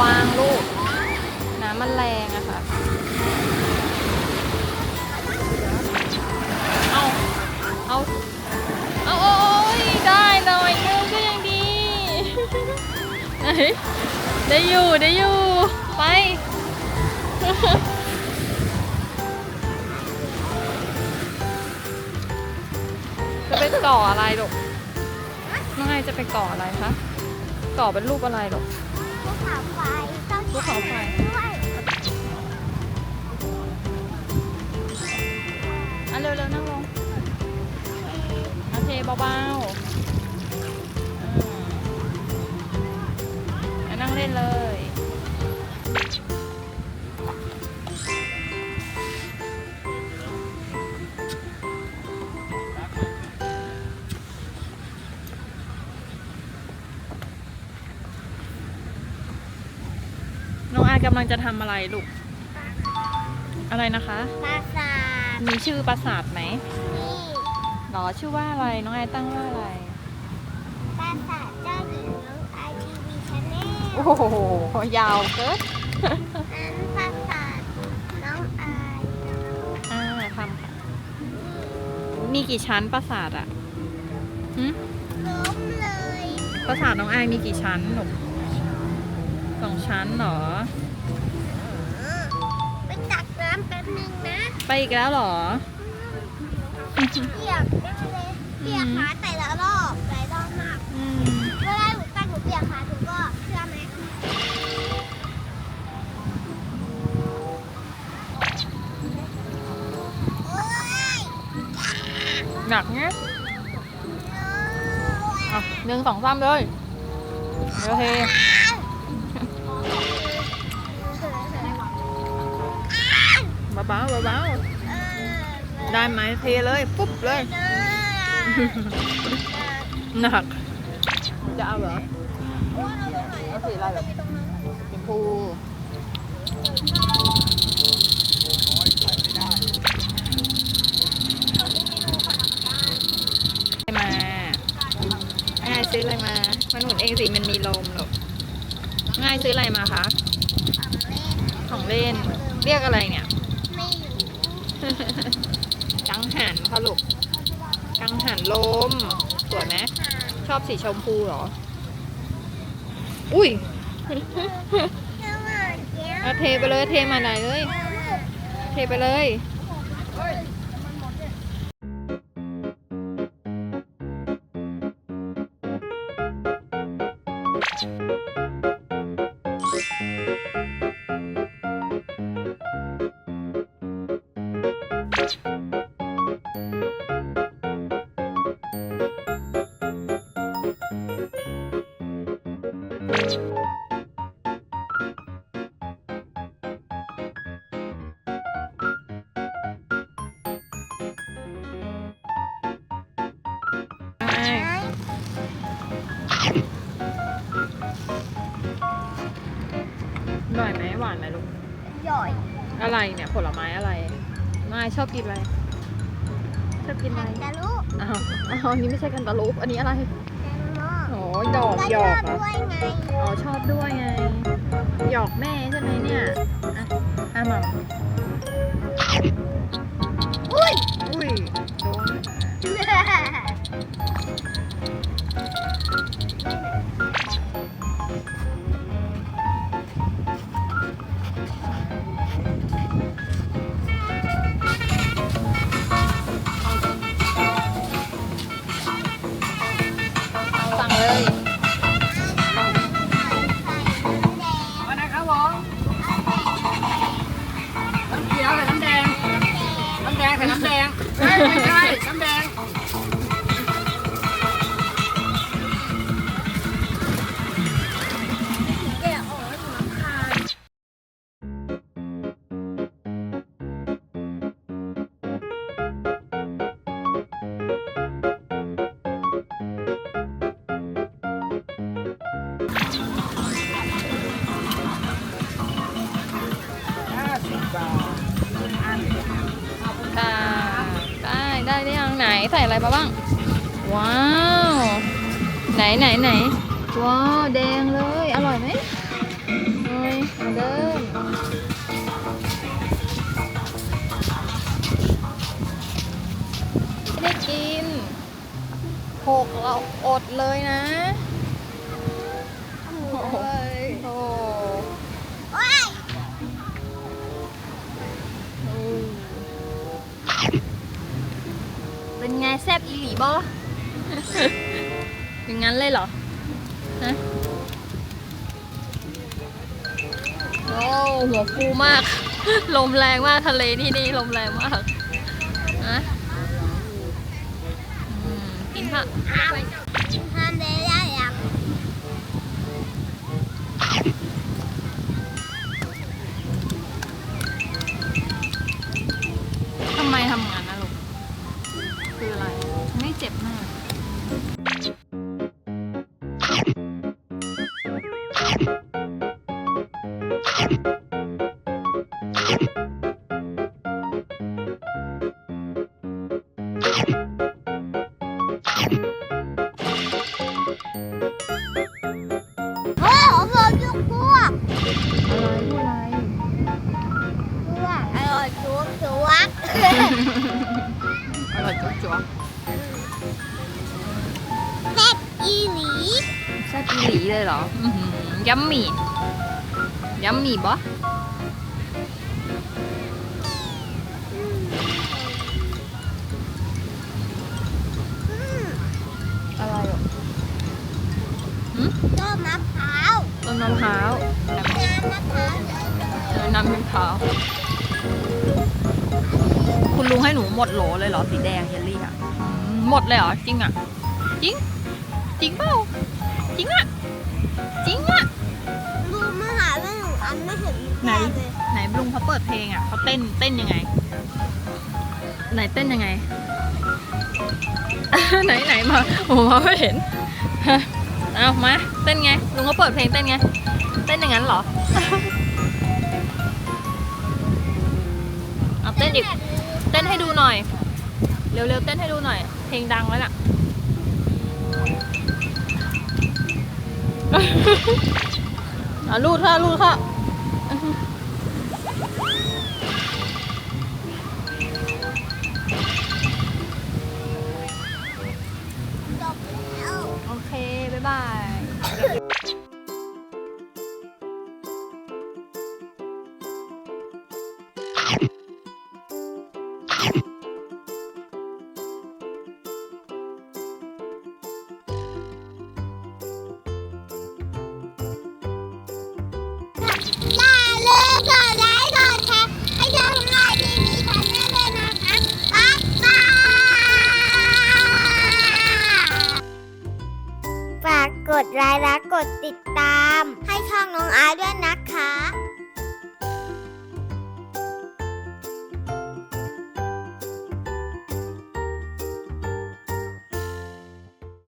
วังลูก น้ำมันแรงอะค่ะ เอา เอา เอาโอ้ยได้หน่อยนึงก็ยังดีไหนได้อยู่ได้อยู่ไปจะเป็นก่ออะไรลูกน้องไอจะไปก่ออะไรคะ ก่อเป็นรูปอะไรลูก ภูเขาไฟ กำลังจะทำอะไรลูก อะไรนะคะ ปราสาทมีชื่อปราสาทไหมนี่หรอชื่อว่าอะไร น้องไอายตั้งว่าอะไร ปราสาทเจ้าหญิงน้องไอทีวีชาแนลโอ้โห ยาวเกินอันปราสาทน้องไออ่าทำค่ะมีกี่ชั้นปราสาทอะหึล้มเลยปราสาทน้องไอายมีกี่ชั้นหนูสองชั้นเหรอไปตักน้ำแป๊ บนึงนะไปอีกแล้วเหรอ เปียกจังเลยเปียกขาแต่ละรอบหลายรอบมาก อืม เวลาหนูตักหนูเปียกขาหนูก็เชื่อไหมโอ๊ยหนักเงี้ยอะหนึ่งสองสามเลยโอเค เบาๆเบาๆได้ไหมเทเลยปุ๊บเลยหนัก จะเอาเหรอเอาสีอะไรแบบชมพูมาง่ายซื้ออะไรมามาหนุนเองสิ มันมีลมหรอกง่ายซื้ออะไรมาคะ ของเล่น เรียกอะไรเนี่ยไม่รู้ กังหันค่ะลูก กังหันลม สวยไหมชอบสีชมพูเหรอ อุ้ยเอาเทไปเลย เทมาไหนเลย เทไปเลย ไหมหวานไหมลูก หย่อยอะไรเนี่ยผลไม้อะไรนายชอบกินอะไร ชอบกินอะไร แต่ลูกอ้าวอ้าวอันนี้ไม่ใช่กันตาลูปอันนี้อะไรแตงโมโอ้ยดอกก็หยชออกบเหรอด้วยไงอ๋อชอบด้วยไง หยอกแม่ใช่ไหมเนี่ยอะอะหมัมอุ้ยอุ้ยโดนสั่ง my God. ใส่อะไรมาบ้าง ว้าว ไหนไหนไหนว้าวแดงเลย อร่อยไหมเฮ้ยเดิมไม่ได้กินหกเราอดเลยนะ โอ้โอ้ย เป็นไงแซบอีหลีบออย่างนั้นเลยเหรอฮะโอ้หัวฟูมาก ลมแรงมากทะเลที่นี่ลมแรงมากนะอืมกินผักท เจ็บมากเแซ่บอีหลีเลยเหรออือหือยัมมี่ยัมมี่บออืมอะไรอะต้นมะพร้าวต้นมะพร้าวน้ำมะพร้าวเยอะเออน้ำมะพร้าวคุณลุงให้หนูหมดโหลเลยเหรอสีแดงเยลลี่อะอืมหมดเลยเหรอจริงอะ จริง จริงเปล่า จริงอะจริงอะดูมาหาเรื่องหนูอันไม่เห็นไหนเลยไหนลุงเขาเปิดเพลงอะเขาเต้นเต้นยังไง ไหนเต้นยังไง ไหนไหนมาผมมองไม่เห็นฮะเอามาเต้นไงลุงเขาเปิดเพลงเต้นไงเต้นอย่างนั้นเหรอ เอาเต้นอีกเต้นให้ดูหน่อย เร็วๆเต้นให้ดูหน่อย เพลงดังแล้วน่ะ อะลูดค่ะลูดค่ะ อย่าลืมกดไลค์กดแชร์ให้ช่องเราทีวีชาแนลด้วยนะคะบ๊ายบายฝากกดไลค์และกดติดตาม ให้ช่องน้องอาร์ตด้วยนะคะ